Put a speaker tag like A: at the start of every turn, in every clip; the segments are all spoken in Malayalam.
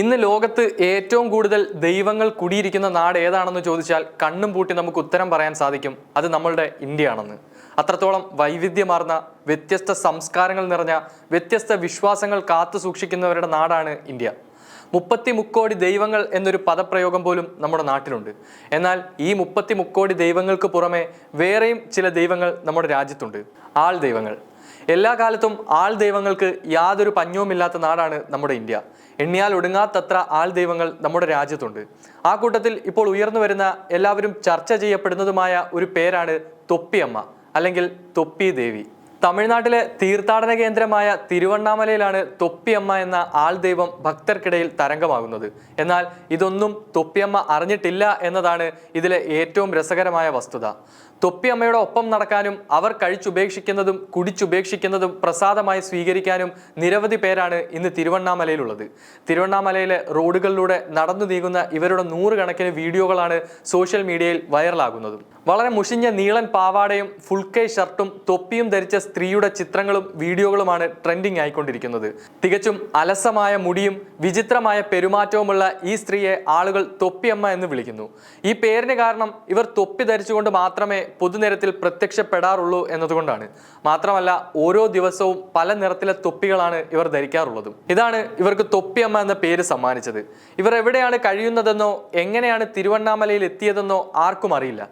A: ഇന്ന് ലോകത്ത് ഏറ്റവും കൂടുതൽ ദൈവങ്ങൾ കുടിയിരിക്കുന്ന നാട് ഏതാണെന്ന് ചോദിച്ചാൽ കണ്ണും പൂട്ടി നമുക്ക് ഉത്തരം പറയാൻ സാധിക്കും. അത് നമ്മളുടെ ഇന്ത്യയാണെന്ന്. അത്രത്തോളം വൈവിധ്യമാർന്ന വ്യത്യസ്ത സംസ്കാരങ്ങൾ നിറഞ്ഞ വ്യത്യസ്ത വിശ്വാസങ്ങൾ കാത്തു സൂക്ഷിക്കുന്നവരുടെ നാടാണ് ഇന്ത്യ. മുപ്പത്തി മുക്കോടി ദൈവങ്ങൾ എന്നൊരു പദപ്രയോഗം പോലും നമ്മുടെ നാട്ടിലുണ്ട്. എന്നാൽ ഈ മുപ്പത്തി മുക്കോടി ദൈവങ്ങൾക്ക് പുറമെ വേറെയും ചില ദൈവങ്ങൾ നമ്മുടെ രാജ്യത്തുണ്ട്. ആൾ ദൈവങ്ങൾ. എല്ലാ കാലത്തും ആൾ ദൈവങ്ങൾക്ക് യാതൊരു പഞ്ഞവുമില്ലാത്ത നാടാണ് നമ്മുടെ ഇന്ത്യ. എണ്ണിയാൽ ഒടുങ്ങാത്തത്ര ആൾ ദൈവങ്ങൾ നമ്മുടെ രാജ്യത്തുണ്ട്. ആ കൂട്ടത്തിൽ ഇപ്പോൾ ഉയർന്നു വരുന്ന എല്ലാവരും ചർച്ച ചെയ്യപ്പെടുന്നതുമായ ഒരു പേരാണ് തൊപ്പിയമ്മ അല്ലെങ്കിൽ തൊപ്പി ദേവി. തമിഴ്നാട്ടിലെ തീർത്ഥാടന കേന്ദ്രമായ തിരുവണ്ണാമലയിലാണ് തൊപ്പിയമ്മ എന്ന ആൾ ദൈവം ഭക്തർക്കിടയിൽ തരംഗമാകുന്നത്. എന്നാൽ ഇതൊന്നും തൊപ്പിയമ്മ അറിഞ്ഞിട്ടില്ല എന്നതാണ് ഇതിലെ ഏറ്റവും രസകരമായ വസ്തുത. തൊപ്പിയമ്മയുടെ ഒപ്പം നടക്കാനും അവർ കഴിച്ചുപേക്ഷിക്കുന്നതും കുടിച്ചുപേക്ഷിക്കുന്നതും പ്രസാദമായി സ്വീകരിക്കാനും നിരവധി പേരാണ് ഇന്ന് തിരുവണ്ണാമലയിലുള്ളത്. തിരുവണ്ണാമലയിലെ റോഡുകളിലൂടെ നടന്നു നീങ്ങുന്ന ഇവരുടെ നൂറുകണക്കിന് വീഡിയോകളാണ് സോഷ്യൽ മീഡിയയിൽ വൈറലാകുന്നതും. വളരെ മുഷിഞ്ഞ നീളൻ പാവാടയും ഫുൾ കൈ ഷർട്ടും തൊപ്പിയും ധരിച്ച സ്ത്രീയുടെ ചിത്രങ്ങളും വീഡിയോകളുമാണ് ട്രെൻഡിങ് ആയിക്കൊണ്ടിരിക്കുന്നത്. തികച്ചും അലസമായ മുടിയും വിചിത്രമായ പെരുമാറ്റവുമുള്ള ഈ സ്ത്രീയെ ആളുകൾ തൊപ്പിയമ്മ എന്ന് വിളിക്കുന്നു. ഈ പേരിന് കാരണം ഇവർ തൊപ്പി ധരിച്ചുകൊണ്ട് മാത്രമേ പൊതുനിരത്തിൽ പ്രത്യക്ഷപ്പെടാറുള്ളൂ എന്നതുകൊണ്ടാണ്. മാത്രമല്ല ഓരോ ദിവസവും പല നിറത്തിലെ തൊപ്പികളാണ് ഇവർ ധരിക്കാറുള്ളതും. ഇതാണ് ഇവർക്ക് തൊപ്പിയമ്മ എന്ന പേര് സമ്മാനിച്ചത്. ഇവർ എവിടെയാണ് കഴിയുന്നതെന്നോ എങ്ങനെയാണ് തിരുവണ്ണാമലയിൽ എത്തിയതെന്നോ ആർക്കും അറിയില്ല.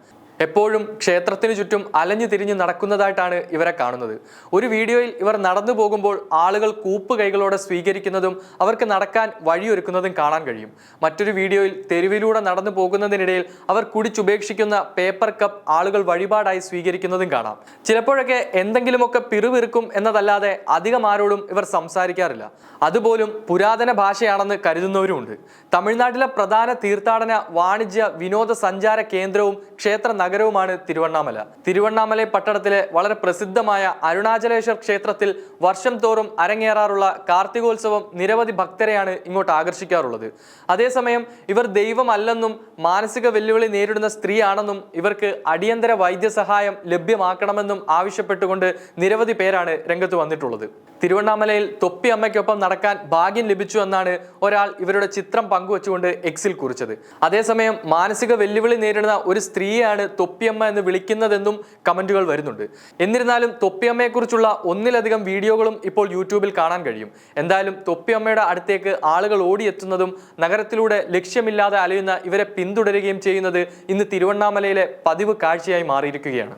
A: എപ്പോഴും ക്ഷേത്രത്തിന് ചുറ്റും അലഞ്ഞു തിരിഞ്ഞ് നടക്കുന്നതായിട്ടാണ് ഇവരെ കാണുന്നത്. ഒരു വീഡിയോയിൽ ഇവർ നടന്നു പോകുമ്പോൾ ആളുകൾ കൂപ്പ് കൈകളോടെ സ്വീകരിക്കുന്നതും അവർക്ക് നടക്കാൻ വഴിയൊരുക്കുന്നതും കാണാൻ കഴിയും. മറ്റൊരു വീഡിയോയിൽ തെരുവിലൂടെ നടന്നു പോകുന്നതിനിടയിൽ അവർ കുടിച്ചുപേക്ഷിക്കുന്ന പേപ്പർ കപ്പ് ആളുകൾ വഴിപാടായി സ്വീകരിക്കുന്നതും കാണാം. ചിലപ്പോഴൊക്കെ എന്തെങ്കിലുമൊക്കെ പിറുവിറുക്കും എന്നതല്ലാതെ അധികം ആരോടും ഇവർ സംസാരിക്കാറില്ല. അതുപോലും പുരാതന ഭാഷയാണെന്ന് കരുതുന്നവരുമുണ്ട്. തമിഴ്നാട്ടിലെ പ്രധാന തീർത്ഥാടന വാണിജ്യ വിനോദസഞ്ചാര കേന്ദ്രവും ക്ഷേത്ര നഗരവുമാണ് തിരുവണ്ണാമല. തിരുവണ്ണാമല പട്ടണത്തിലെ വളരെ പ്രസിദ്ധമായ അരുണാചലേശ്വർ ക്ഷേത്രത്തിൽ വർഷം തോറും അരങ്ങേറാറുള്ള കാർത്തികോത്സവം നിരവധി ഭക്തരെയാണ് ഇങ്ങോട്ട് ആകർഷിക്കാറുള്ളത്. അതേസമയം ഇവർ ദൈവമല്ലെന്നും മാനസിക വെല്ലുവിളി നേരിടുന്ന സ്ത്രീയാണെന്നും ഇവർക്ക് അടിയന്തര വൈദ്യസഹായം ലഭ്യമാക്കണമെന്നും ആവശ്യപ്പെട്ടുകൊണ്ട് നിരവധി പേരാണ് രംഗത്ത് വന്നിട്ടുള്ളത്. തിരുവണ്ണാമലയിൽ തൊപ്പി അമ്മയ്ക്കൊപ്പം നടക്കാൻ ഭാഗ്യം ലഭിച്ചു എന്നാണ് ഒരാൾ ഇവരുടെ ചിത്രം പങ്കുവച്ചുകൊണ്ട് എക്സിൽ കുറിച്ചത്. അതേസമയം മാനസിക വെല്ലുവിളി നേരിടുന്ന ഒരു സ്ത്രീയാണ് തൊപ്പിയമ്മ എന്ന് വിളിക്കുന്നതെന്നും കമന്റുകൾ വരുന്നുണ്ട്. എന്നിരുന്നാലും തൊപ്പിയമ്മയെക്കുറിച്ചുള്ള ഒന്നിലധികം വീഡിയോകളും ഇപ്പോൾ യൂട്യൂബിൽ കാണാൻ കഴിയും. എന്തായാലും തൊപ്പിയമ്മയുടെ അടുത്തേക്ക് ആളുകൾ ഓടിയെത്തുന്നതും നഗരത്തിലൂടെ ലക്ഷ്യമില്ലാതെ അലയുന്ന ഇവരെ പിന്തുടരുകയും ചെയ്യുന്നത് ഇന്ന് തിരുവണ്ണാമലയിലെ പതിവ് കാഴ്ചയായി മാറിയിരിക്കുകയാണ്.